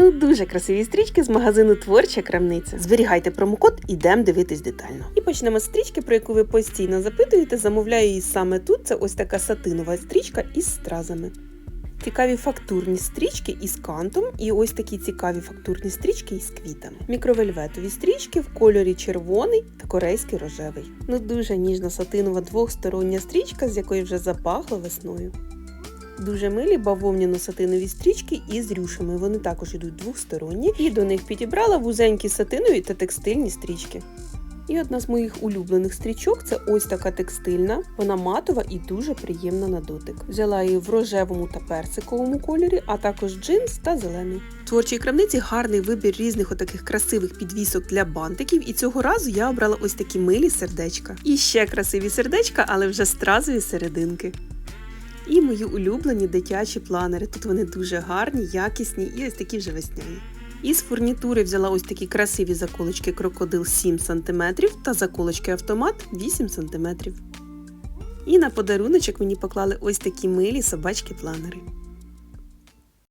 Ну, дуже красиві стрічки з магазину Творча крамниця. Зберігайте промокод, ідемо дивитись детально. І почнемо з стрічки, про яку ви постійно запитуєте. Замовляю її саме тут. Це ось така сатинова стрічка із стразами. Цікаві фактурні стрічки із кантом, і ось такі цікаві фактурні стрічки із квітами. Мікровельветові стрічки в кольорі червоний та корейський рожевий. Ну дуже ніжна сатинова двохстороння стрічка, з якої вже запахло весною. Дуже милі бавовняно-сатинові стрічки із рюшами. Вони також йдуть двохсторонні, і до них підібрала вузенькі сатинові та текстильні стрічки. І одна з моїх улюблених стрічок це ось така текстильна. Вона матова і дуже приємна на дотик. Взяла її в рожевому та персиковому кольорі, а також джинс та зелений. В творчій крамниці гарний вибір різних отаких красивих підвісок для бантиків. І цього разу я обрала ось такі милі сердечка. І ще красиві сердечка, але вже стразові серединки. І мої улюблені дитячі планери. Тут вони дуже гарні, якісні і ось такі вже весняні. Із фурнітури взяла ось такі красиві заколочки крокодил 7 см та заколочки автомат 8 см. І на подаруночок мені поклали ось такі милі собачки планери.